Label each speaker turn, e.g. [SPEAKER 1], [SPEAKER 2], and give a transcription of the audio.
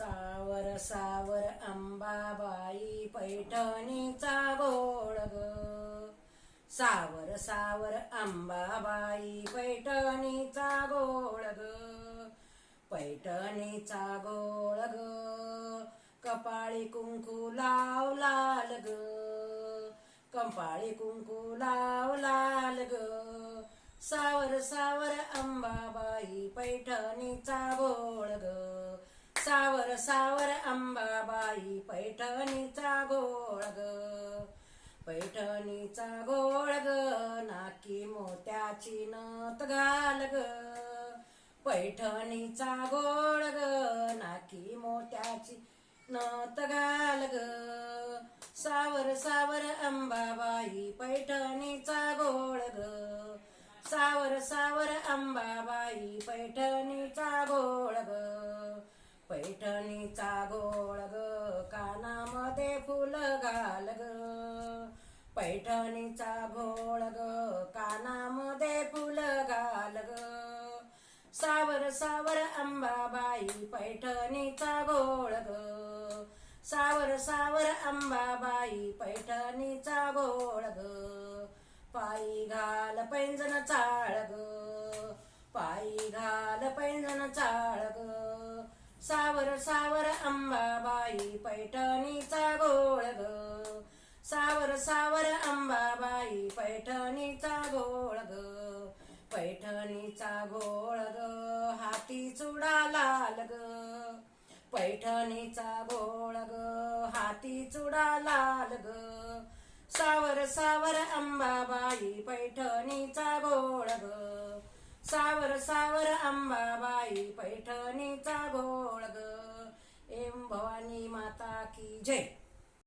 [SPEAKER 1] सावर सावर अंबाबाई पैठणीचा गोळ ग सावर सावर अंबाबाई पैठणीचा गोळ ग पैठणीचा गोळ ग कपाळी कुंकू लाव लाल ग कंपाळी कुंकू लाव लाल ग सावर सावर अंबाबाई पैठणीचा गोळ ग सावर सावर अंबाबाई पैठणीचा गोळ ग पैठणीचा गोळ ग नाकी मोत्याची नत घाल ग पैठणीचा गोळ ग नाकी मोत्याची नत घाल ग सावर सावर अंबाबाई पैठणीचा गोळ ग सावर सावर अंबाबाई पैठणीचा गोळ ग पैठणीचा गोळ ग कानामध्ये फुल घाल ग. पैठणीचा घोळ ग कानामध्ये फुल घाल ग. सावर सावर अंबाबाई पैठणीचा गोळ ग. सावर सावर अंबाबाई पैठणीचा गोळ ग. पायी घाल पैंजन चाळ ग. सावर अंबाबाई पैठणीचा गोळ ग. सावर सावर अंबाबाई पैठणीचा गोळ ग. पैठणीचा गोळ ग हाती चुडा लाल ग. पैठणीचा गोळ ग हाती चुडा लाल ग. सावर सावर अंबाबाई पैठणीचा सावर सावर अंबाबाई पैठणीचा घोळ ग एम भवानी माता की जय.